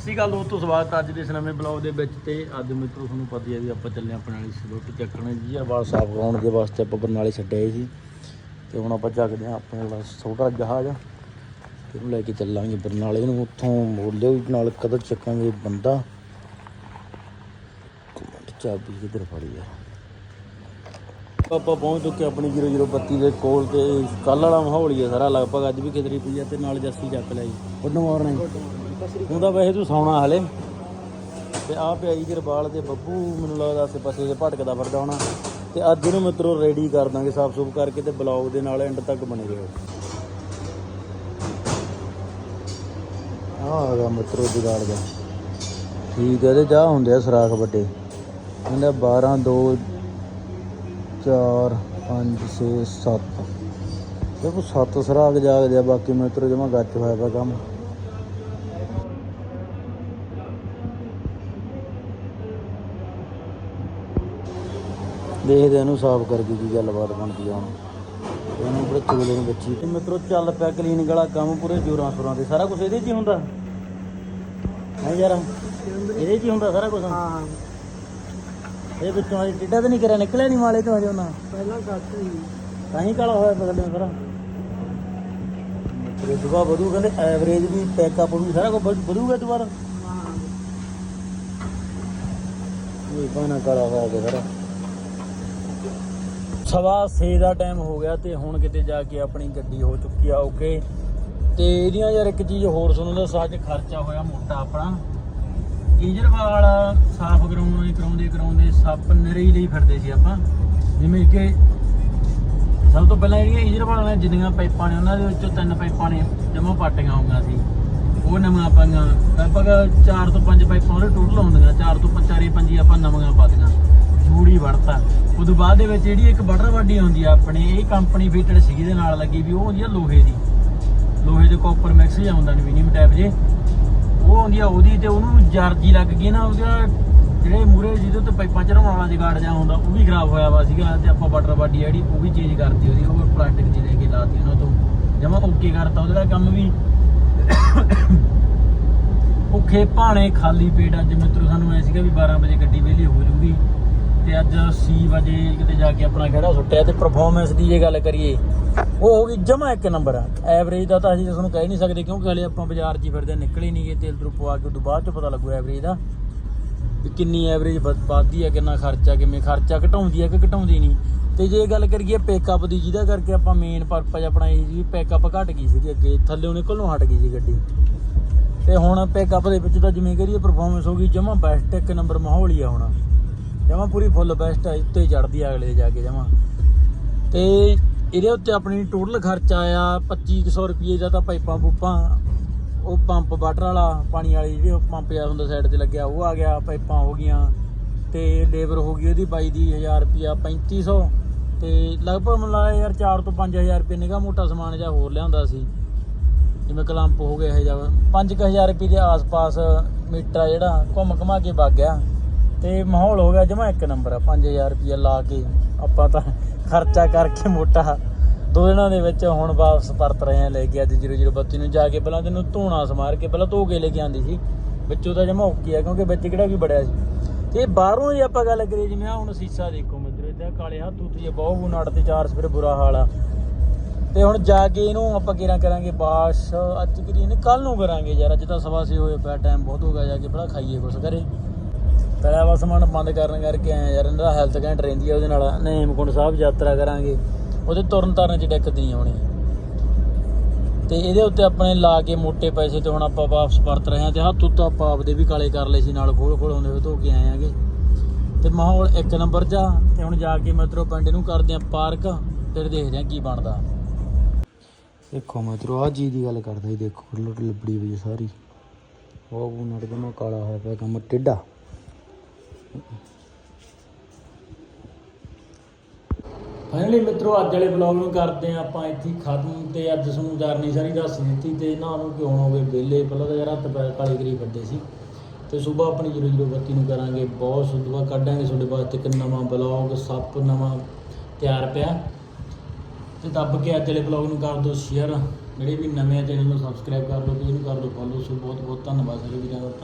ਸਤਿ ਸ਼੍ਰੀ ਅਕਾਲ ਦੋਸਤੋ, ਸਵਾਗਤ ਹੈ ਅੱਜ ਦੇ ਇਸ ਨਵੇਂ ਬਲੌਗ ਦੇ ਵਿੱਚ ਤੇ ਅੱਜ ਮਿੱਤਰੋ, ਤੁਹਾਨੂੰ ਪਤਾ ਹੀ ਹੈ ਵੀ ਆਪਾਂ ਚੱਲੇ ਆਪਣੇ ਵਾਲੀ ਸਲੂਟ ਚੱਕਣ ਜੀ, ਆ ਵਾਲ ਸਾਫ਼ ਕਰਾਉਣ ਦੇ ਵਾਸਤੇ ਆਪਾਂ ਬਰਨਾਲੇ ਛੱਡੇ ਸੀ। ਤੇ ਹੁਣ ਆਪਾਂ ਚੱਕਦੇ ਹਾਂ ਆਪਣੇ ਵਾਲਾ ਛੋਟਾ ਜਹਾਜ਼ ਤੇ ਉਹਨੂੰ ਲੈ ਕੇ ਚੱਲਾਂਗੇ ਬਰਨਾਲੇ ਨੂੰ। ਉੱਥੋਂ ਮੋੜ ਲਿਓ ਨਾਲ ਕਦੋਂ ਚੱਕਾਂਗੇ ਬੰਦਾ। ਇੱਕ ਚਾਬੀ ਕਿੱਧਰ ਫੜੀ ਆ? ਆਪਾਂ ਪਹੁੰਚ ਚੁੱਕੇ ਆਪਣੀ 0032 ਦੇ ਕੋਲ ਤੇ ਕੱਲ ਵਾਲਾ ਮਾਹੌਲ ਹੀ ਆ ਸਾਰਾ। ਲਗਭਗ ਅੱਜ ਵੀ ਖਿਦਰੀ ਪਈ ਆ ਤੇ ਨਾਲ ਜੱਸੀ ਚੱਕ ਲਿਆ ਜੀ। ਗੁੱਡ ਮਾਰਨਿੰਗ ਹੁਣ ਤਾਂ ਵੈਸੇ ਤੂੰ ਸੌਣਾ ਹਲੇ। ਤੇ ਆ ਪਿਆ ਜੀ ਤੇ ਬੱਬੂ, ਮੈਨੂੰ ਲੱਗਦਾ ਆਸੇ ਪਾਸੇ ਜੇ ਭਟਕਦਾ ਫਿਰਦਾ ਹੋਣਾ। ਤੇ ਅੱਜ ਇਹਨੂੰ ਮਿੱਤਰੋ ਰੈਡੀ ਕਰ ਦਾਂਗੇ ਸਾਫ਼ ਸੁਫ ਕਰਕੇ ਤੇ ਬਲੌਗ ਦੇ ਨਾਲ ਐਂਡ ਤੱਕ ਬਣੇ ਰਹੋ। ਆਹ ਆ ਮਿੱਤਰੋ ਜੁਗਾੜ ਦਾ। ਠੀਕ ਹੈ ਤੇ ਜਾ ਹੁੰਦੇ ਆ ਸਰਾਖ ਵੱਡੇ। ਕਹਿੰਦਾ 12 2 4 5 6 7 ਦੇਖੋ ਸੱਤ ਸਰਾਗ ਜਾਗਦੇ ਆ, ਬਾਕੀ ਮਿੱਤਰੋ ਜਮਾ ਗੱਚ ਹੋਇਆ ਪਿਆ ਕੰਮ। ਦੇਖਦੇ ਇਹਨੂੰ ਸਾਫ਼ ਕਰਕੇ ਕੀ ਗੱਲਬਾਤ ਬਣਦੀ ਆ ਹੁਣ। ਇਹਨੂੰ ਬੜੇ ਚੁਗਲੇ ਨੂੰ ਬੱਚੀ। ਤੇ ਮਿੱਤਰੋ ਚੱਲ ਪਿਆ ਕਲੀਨਿੰਗ ਵਾਲਾ ਕੰਮ ਪੂਰੇ ਜੋਰਾਂ ਸੁਰਾਂ ਤੇ ਸਾਰਾ ਕੁਝ ਇਹਦੇ 'ਚ ਹੀ ਹੁੰਦਾ? ਹੈ ਯਾਰ? ਇਹਦੇ 'ਚ ਹੀ ਹੁੰਦਾ ਸਾਰਾ ਕੁਝ ਹਾਂ। ਇਹ ਵਿੱਚੋਂ ਅਜੇ ਟਿੱਡਾ ਤਾਂ ਨਹੀਂ ਕਰਿਆ ਨਿਕਲਿਆ ਨਹੀਂ ਮਾਲੇ ਤੋਂ ਹਜੇ ਉਹਨਾਂ? ਪਹਿਲਾਂ ਘੱਟ ਸੀ। ਤਾਂ ਹੀ ਕਾਲਾ ਹੋਇਆ ਪਗਲੇ ਸਾਰਾ। ਤੇ ਦੁਆ ਵਧੂ ਕਹਿੰਦੇ ਐਵਰੇਜ ਵੀ ਪੈਕਅਪ ਵੀ ਸਾਰਾ ਕੁਝ ਵਧੂਗਾ ਦੁਬਾਰਾ। ਹਾਂ। ਇਹ ਬਾਨਾ ਕਾਲਾ ਹੋਇਆ ਪਿਆ ਸਾਰਾ। ਸਵਾ 6 ਦਾ ਟਾਈਮ ਹੋ ਗਿਆ ਤੇ ਹੁਣ ਕਿਤੇ ਜਾ ਕੇ ਆਪਣੀ ਗੱਡੀ ਹੋ ਚੁੱਕੀ ਆ ਓਕੇ ਤੇ ਇਹਦੀਆਂ ਯਾਰ ਇੱਕ ਚੀਜ਼ ਹੋਰ ਸੁਣੋ ਦਾ ਸਾਜ ਖਰਚਾ ਹੋਇਆ ਮੋਟਾ ਆਪਣਾ। ਈਜਰਵਾਲ ਸਾਫ਼ ਕਰਾਉਣਾ ਕਰਾਉਂਦੇ ਕਰਾਉਂਦੇ ਸੱਪ ਨਰੇ ਲਈ ਫਿਰਦੇ ਸੀ ਆਪਾਂ। ਜਿਵੇਂ ਕਿ ਸਭ ਤੋਂ ਪਹਿਲਾਂ ਜਿਹੜੀਆਂ ਇੰਜਰਵਾਲ ਨੇ ਜਿੰਨੀਆਂ ਪਾਈਪਾਂ ਨੇ, ਉਹਨਾਂ ਦੇ ਵਿੱਚੋਂ ਤਿੰਨ ਪਾਈਪਾਂ ਨੇ ਜਮਾ ਪਾਟੀਆਂ ਹੋਈਆਂ ਸੀ। ਉਹ ਨਵਾਂ ਪਾਈਆਂ ਲਗਭਗ 4 ਤੋਂ 5 ਪਾਈਪਾਂ ਉਹਦੇ ਟੋਟਲ ਹੁੰਦੀਆਂ 4 ਤੋਂ 5 ਪੰਜੀ ਆਪਾਂ ਨਵੀਆਂ ਪਾਤੀਆਂ। ਜੂੜੀ ਵੜਤਾ ਉਦੋਂ ਬਾਅਦ ਦੇ ਵਿੱਚ ਜਿਹੜੀ ਇੱਕ ਬਟਰ ਵਾਡੀ ਆਉਂਦੀ ਆ ਆਪਣੇ, ਇਹ ਕੰਪਨੀ ਫਿਟਡ ਸੀਗੀ ਦੇ ਨਾਲ ਲੱਗੀ ਵੀ ਉਹ ਹੁੰਦੀ ਆ ਲੋਹੇ ਦੀ। ਲੋਹੇ ਦੇ ਕਾਪਰ ਮਿਕਸ ਜਿਹਾ ਹੁੰਦਾ ਐਲੂਮੀਨੀਅਮ ਟਾਈਪ ਜੇ। ਉਹ ਆਉਂਦੀ ਆ ਉਹਦੀ ਤੇ ਉਹਨੂੰ ਜਰਜੀ ਲੱਗ ਗਈ ਨਾ, ਉਹਦਾ ਜਿਹੜੇ ਮੂਰੇ ਜਿਹਦੇ ਉੱਤੇ ਪਾਈਪਾਂ ਚੜਾਉਣ ਵਾਲਾ ਜਗਾੜ ਜਾ ਹੁੰਦਾ, ਉਹ ਵੀ ਖਰਾਬ ਹੋਇਆ ਵਾ ਸੀਗਾ ਤੇ ਆਪਾਂ ਬਟਰ ਵਾਡੀ ਜਿਹੜੀ, ਉਹ ਵੀ ਚੇਂਜ ਕਰਤੀ ਉਹਦੀ, ਉਹ ਪਲਾਸਟਿਕ ਦੀ ਲੈ ਕੇ ਲਾਤੀ ਉਹਨਾਂ ਤੋਂ। ਜਮਾ ਓਕੇ ਕਰਤਾ ਉਹਦਾ ਕੰਮ ਵੀ। ਭੁੱਖੇ ਭਾਣੇ ਖਾਲੀ ਪੇਟ ਅੱਜ ਮਿੱਤਰੋ, ਸਾਨੂੰ ਐ ਸੀਗਾ ਵੀ 12 ਵਜੇ ਗੱਡੀ ਵਿਹਲੀ ਹੋ ਜੂਗੀ। ਤੇ ਅੱਜ 6 ਵਜੇ ਕਿਤੇ ਜਾ ਕੇ ਆਪਣਾ ਖੜਾ ਸੁੱਟਿਆ ਤੇ ਪਰਫਾਰਮੈਂਸ ਦੀ ਜੇ ਗੱਲ ਕਰੀਏ, ਉਹ ਹੋ ਗਈ ਜਮਾ ਇੱਕ ਨੰਬਰ ਆ ਐਵਰੇਜ ਦਾ ਤਾਂ ਅਸੀਂ ਤੁਹਾਨੂੰ ਕਹਿ ਨਹੀਂ ਸਕਦੇ ਕਿਉਂਕਿ ਹਲੇ ਆਪਾਂ ਬਾਜ਼ਾਰ 'ਚ ਫਿਰਦੇ, ਨਿਕਲ ਹੀ ਨਹੀਂ ਗਏ ਤੇਲ ਤਰੂ ਪਵਾ ਕੇ ਉਦੋਂ ਬਾਅਦ 'ਚ ਪਤਾ ਲੱਗੂ ਐਵਰੇਜ ਦਾ ਵੀ ਕਿੰਨੀ ਐਵਰੇਜ ਵੱਧਦੀ ਹੈ ਕਿੰਨਾ ਖਰਚਾ, ਕਿਵੇਂ ਖਰਚਾ ਘਟਾਉਂਦੀ ਹੈ ਕਿ ਘਟਾਉਂਦੀ ਨਹੀਂ ਤੇ ਜੇ ਗੱਲ ਕਰੀਏ ਪਿਕਅਪ ਦੀ, ਜਿਹਦਾ ਕਰਕੇ ਆਪਾਂ ਮੇਨ ਪਰਪਸ ਆਪਣਾ ਇਹ ਸੀ ਪਿਕਅਪ ਘਟ ਗਈ ਸੀ ਅੱਗੇ ਥੱਲੇੋਂ ਨਿਕਲਣੋਂ ਹਟ ਗਈ ਸੀ ਗੱਡੀ। ਤੇ ਹੁਣ ਪਿਕਅਪ ਦੇ ਵਿੱਚ ਤਾਂ ਜਿਵੇਂ ਕਰੀਏ ਪਰਫਾਰਮੈਂਸ ਹੋ ਗਈ, ਜਮਾ ਬੈਸਟ ਇੱਕ ਨੰਬਰ ਮਾਹੌਲ ਹੀ ਆ ਹੁਣ। ਜਮਾ ਪੂਰੀ ਫੁੱਲ ਬੈਸਟ ਆ, ਉੱਤੇ ਚੜਦੀ ਆ ਅਗਲੇ ਜਾ ਕੇ ਜਮਾ। ਤੇ ਇਹਦੇ ਉੱਤੇ ਆਪਣੀ ਟੋਟਲ ਖਰਚਾ ਆਇਆ 2500 ਰੁਪਏ ਦਾ ਤਾਂ ਪਾਈਪਾਂ ਪੂਪਾਂ, ਉਹ ਪੰਪ ਵਾਟਰ ਵਾਲਾ, ਪਾਣੀ ਵਾਲੀ ਜਿਹੜੀ ਉਹ ਪੰਪ ਜਿਹਾ ਹੁੰਦਾ ਸਾਈਡ ਤੇ ਲੱਗਿਆ, ਉਹ ਆ ਗਿਆ, ਪਾਈਪਾਂ ਹੋ ਗਈਆਂ। ਤੇ ਲੇਬਰ ਹੋ ਗਈ ਉਹਦੀ ਬਾਈ ਦੀ 1000 ਰੁਪਿਆ 3500 ਤੇ ਲਗਭਗ ਮੈਨੂੰ ਲੱਗਦਾ ਯਾਰ 4 ਤੋਂ 5000 ਰੁਪਏ ਨਿਗਾ ਮੋਟਾ ਸਮਾਨ ਜਿਹਾ ਹੋਰ ਲਿਆਉਂਦਾ ਸੀ। ਜਿਵੇਂ ਕਲੰਪ ਹੋ ਗਿਆ ਇਹ ਜਾ 5000 ਰੁਪਏ ਦੇ ਆਸ-ਪਾਸ ਮੀਟਰ ਆ ਜਿਹੜਾ ਘੁੰਮ ਘਮਾ ਕੇ ਵਗ ਗਿਆ। ਤੇ ਮਾਹੌਲ ਹੋ ਗਿਆ ਜਮਾ ਇੱਕ ਨੰਬਰ ਆ 5000 ਰੁਪਏ ਲਾ ਕੇ ਆਪਾਂ ਤਾਂ ਖਰਚਾ ਕਰਕੇ ਮੋਟਾ ਦੋ ਦਿਨਾਂ ਦੇ ਵਿੱਚ ਹੁਣ ਵਾਪਸ ਪਰਤ ਰਹੇ ਆ ਲੈ ਕੇ ਅੱਜ 0032 ਨੂੰ ਜਾ ਕੇ ਪਹਿਲਾਂ ਤੈਨੂੰ ਧੋਣਾ ਸਮਾਰ ਕੇ ਪਹਿਲਾਂ ਧੋ ਕੇ ਲੈ ਕੇ ਆਂਦੀ ਸੀ। ਵਿੱਚੋਂ ਤਾਂ ਜਮਾ ਓਕੇ ਆ ਕਿਉਂਕਿ ਵਿੱਚ ਕਿਹੜਾ ਵੀ ਬੜਿਆ ਸੀ। ਤੇ ਬਾਹਰੋਂ ਜੇ ਆਪਾਂ ਗੱਲ ਕਰੀਏ ਜਿਵੇਂ ਆ ਹੁਣ ਸੀਸਾ ਦੇਖੋ ਮਿੱਤਰੋ, ਇਹਦਾ ਕਾਲੇ ਹੱਥ ਉੱਤੇ ਜੇ ਬਹੁਤ ਨੜ ਤੇ ਚਾਰ ਸਵੇਰੇ ਬੁਰਾ ਹਾਲ ਆ। ਤੇ ਹੁਣ ਜਾ ਕੇ ਇਹਨੂੰ ਆਪਾਂ ਕਿਹੜਾ ਕਰਾਂਗੇ? ਬਾਸ਼ ਅੱਜ ਕਰੀ ਨਹੀਂ ਕੱਲ ਨੂੰ ਕਰਾਂਗੇ ਯਾਰ, ਅੱਜ ਤਾਂ ਸਵਾ ਛੇ ਹੋਏ ਪਿਆ ਟਾਈਮ ਬਹੁਤ ਹੋ ਗਿਆ ਜਾ ਕੇ ਬੜਾ ਖਾਈਏ ਕੁਛ ਕਰੇ ਪਹਿਲਾਂ ਬਸ ਬੰਦ ਕਰਨ ਕਰਕੇ ਆਇਆ ਯਾਰ ਇਹਦਾ ਹੈਲਥ ਘੈਂਟ ਰਹਿੰਦੀ ਆ ਉਹਦੇ ਨਾਲ। ਨੇਮਕੁੰਡ ਸਾਹਿਬ ਯਾਤਰਾ ਕਰਾਂਗੇ। ਉਹਦੇ ਤੁਰਨ ਤਾਰਨ ਚ ਦਿੱਕਤ ਨਹੀਂ ਆਉਣੀ। ਤੇ ਇਹਦੇ ਉੱਤੇ ਆਪਣੇ ਲਾ ਕੇ ਮੋٹے ਪੈਸੇ ਤੇ ਹੁਣ ਆਪਾਂ ਵਾਪਸ ਪਰਤ ਰਹੇ ਹਾਂ ਤੇ ਹੱਥ ਉੱਤੇ ਆਪਾਂ ਆਪਦੇ ਵੀ ਕਾਲੇ ਕਰ ਲਏ ਸੀ, ਨਾਲ ਖੋਲ ਖੋਲ ਹੁੰਦੇ ਹੋਏ ਧੋ ਕੇ ਆਏ ਆਂਗੇ। ਤੇ ਮਾਹੌਲ ਇੱਕ ਨੰਬਰ ਜਾ, ਤੇ ਹੁਣ ਜਾ ਕੇ ਮਿੱਤਰੋ ਪਿੰਡ ਨੂੰ ਕਰਦੇ ਆ ਪਾਰਕ ਫਿਰ ਦੇਖਦੇ ਆ ਕੀ ਬਣਦਾ। ਦੇਖੋ ਮਿੱਤਰੋ ਆ ਜੀ ਦੀ ਗੱਲ ਕਰਦਾ ਸੀ ਦੇਖੋ ਲੁੱਟ ਹੋਈ ਸਾਰੀ। ਉਹ ਉਹ ਨੜ ਜਮਾ ਕਾਲਾ ਹੋਇਆ ਪਿਆ ਕੰਮ, ਟੇਡਾ। ਫਾਈਨਲੀ ਮਿੱਤਰੋ, ਅੱਜ ਵਾਲੇ ਵਲੌਗ ਨੂੰ ਕਰਦੇ ਆ ਆਪਾਂ ਇੱਥੇ ਖਤਮ ਤੇ ਅੱਜ ਤੁਹਾਨੂੰ ਜਰਨੀ, ਸਾਰੀ ਦੱਸ ਦਿੱਤੀ ਤੇ ਇਹਨਾਂ ਨੂੰ ਕਿਉਂ ਹੋ ਗਏ ਵਿਹਲੇ। ਪਹਿਲਾਂ ਤਾਂ ਯਾਰ ਹੱਥ ਪੈਰ ਕਾਲੇ ਕਰੀ ਫਿਰਦੇ ਸੀ। ਤੇ ਸਵੇਰ ਆਪਣੀ 0032 ਨੂੰ ਕਰਾਂਗੇ, ਬਹੁਤ ਸੁਧਵਾ ਕੱਢਾਂਗੇ ਤੁਹਾਡੇ ਵਾਸਤੇ ਇੱਕ ਨਵਾਂ ਬਲੌਗ ਸੱਪ ਨਵਾਂ ਤਿਆਰ ਪਿਆ। ਤੇ ਦੱਬ ਕੇ ਅੱਜ ਵਾਲੇ ਬਲੌਗ ਨੂੰ ਕਰ ਦਿਓ ਸ਼ੇਅਰ ਜਿਹੜੇ ਵੀ ਨਵੇਂ ਆ, ਚੈਨਲ ਨੂੰ ਸਬਸਕ੍ਰਾਈਬ ਕਰ ਲਓ ਤੇ ਇਹਨੂੰ ਕਰ ਦਿਓ ਫੋਲੋ ਸੋ ਬਹੁਤ ਬਹੁਤ ਧੰਨਵਾਦ ਸਾਰੇ ਵੀਰਾਂ ਦਾ।